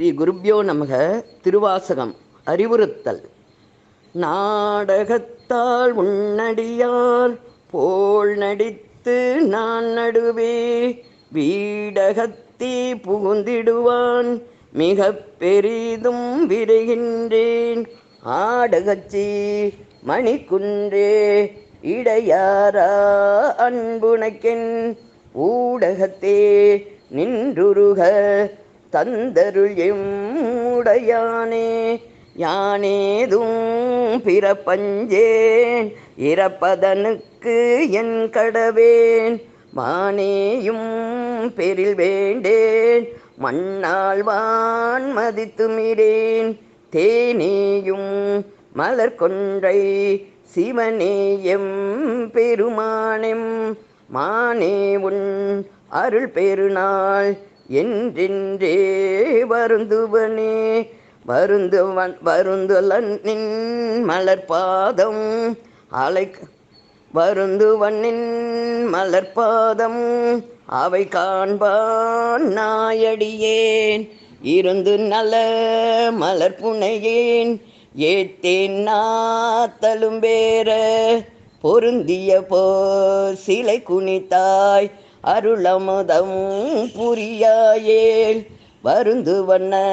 ஸ்ரீ குருப்யோ நமக திருவாசகம் அறிவுறுத்தல். நாடகத்தால் உன்னடியால் போல் நடித்து நான் நடுவே வீடகத்தீ புகுந்திடுவான் மிக பெரிதும் விரைகின்றேன். ஆடகச்சி மணிக்குன்றே இடையாரா அன்புனக்கென் ஊடகத்தே நின்றுருக தந்தருள் எம்முடையானே யானேதும் பிறப்பஞ்சேன் இறப்பதனுக்கு என் கடவேன் மானேயும் பெரில் வேண்டேன் மண்ணாழ்வான் மதித்துமிரேன் தேனேயும் மலர் கொன்றை சிவனேயம் பெருமானெம் மானே உன் அருள் பெருநாள் என்றென்றே வருந்துவனே வருந்துவன் வருந்துலன் நின் மலர்பாதம் அலை வருந்துவனின் நின் மலர்பாதம் அவை காண்பான் நாயடியேன். இருந்து நல மலர் புனையேன் ஏத்தேன் நாத்தலும் வேற. பொருந்திய போ சிலை குனித்தாய் அருளமதம் புரியாயேல். வருந்து வண்ண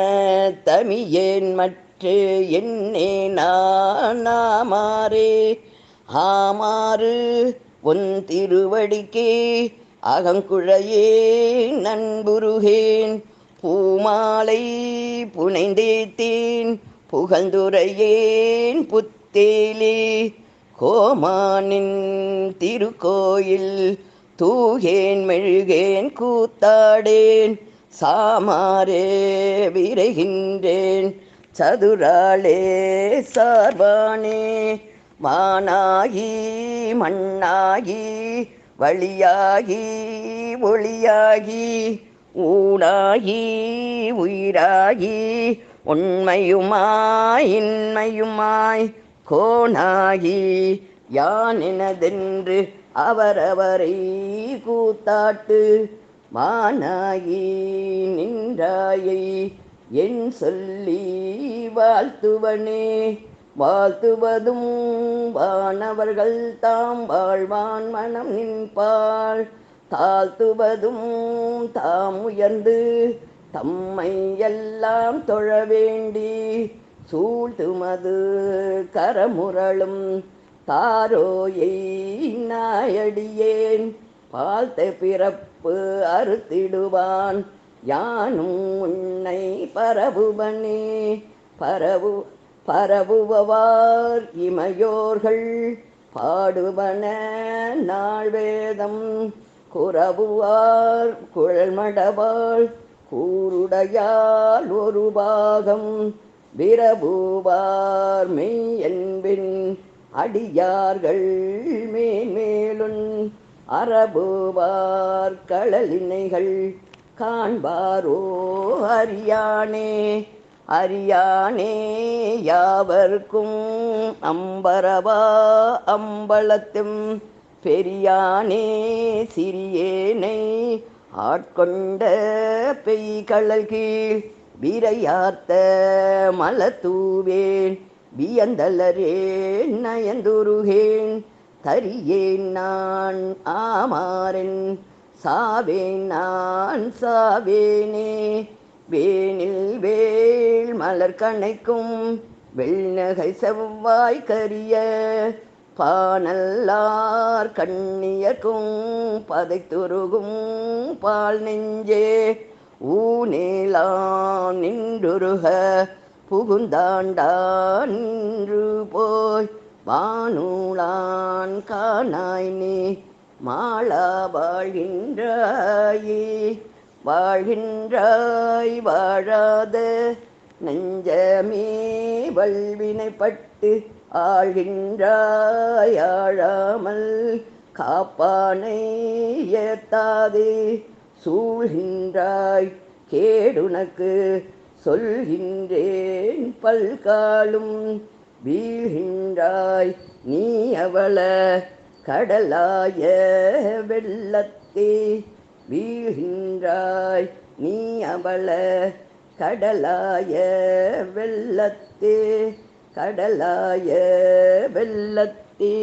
தமியேன் மற்ற என்னே நானாமாரே ஆமாறு உன் திருவடிக்கே அகங்குழையே நண்புருகேன். பூமாலை புனைந்தேத்தேன் புகழ்ந்துரையேன் புத்தேலே. கோமானின் திருக்கோயில் தூகேன் மெழுகேன் கூத்தாடேன் சாமாரே விரைகின்றேன் சதுராளே சார்பானே வானாகி மண்ணாகி வழியாகி ஒளியாகி ஊடாகி உயிராகி உண்மையுமாய் இன்மையுமாய் கோணாகி யானெனதென்று அவரவரை கூத்தாட்டு? மானாகி நின்றாயை என் சொல்லி வாழ்த்துவனே. வாழ்த்துவதும் வானவர்கள் தாம் வாழ்வான் மனம் நின்பாள். தாழ்த்துவதும் தாம் உயர்ந்து தம்மை எல்லாம் தொழ வேண்டி. சூழ்த்துமது கரமுரளும் தாரோயை நாயடியேன். பாழ்த்த பிறப்பு அறுத்திடுவான். யானும் உன்னை பரவுவனே. பரவு பரவுபவார் இமையோர்கள். பாடுவன நாள் வேதம் குறவுவார் குழல்மடவாள். கூருடையால் ஒரு பாகம் விரபுவார் மெய் என்பின் அடியார்கள் மேன்மேலுன் அரபுவார் களலினைகள் காண்பாரோ அறியானே அறியானே யாவர்க்கும் அம்பரவா அம்பலத்தும் பெரியானே சிறியேனை ஆட்கொண்ட பெய்களல் கீழ் விரையார்த்த மலத்தூவேன் வியந்தலரேன் நயந்துருகேன். தரியேன் நான் ஆமாறன். சாவேன் நான் சாவேனே. வேனில் வேள் மலர் கணைக்கும் வெள்நகை செவ்வாய் கரிய. பானல்லார் கண்ணியக்கும் பதைத்துருகும் பால் நெஞ்சே ஊ நின்றுருக. புகுந்தாண்டான்று போய் வானூளான் காணாய் நீ மாலா வாழ்கின்றாயே. வாழ்கின்றாய் வாழாத நெஞ்சமே வல்வினைப்பட்டு ஆழ்கின்றாய் ஆழாமல் காப்பானை ஏத்தாதே. சூழ்கின்றாய் கேடுனக்கு சொல்கின்றேன் பல்காலும் வீழ்கின்றாய் நீ அவள கடலாய வெள்ளத்தே வீழ்கின்றாய் நீ அவள கடலாய வெள்ளத்தே கடலாய வெள்ளத்தே